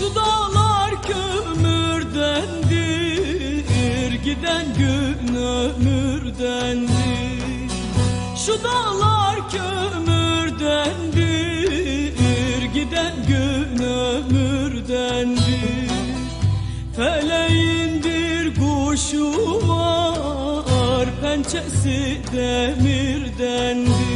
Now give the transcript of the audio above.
Şu dağlar kömürdendir Giden gün ömürdendir Şu dağlar kömürdendir Giden gün ömürdendir Feleğindir kuşu var Pençesi demirdendir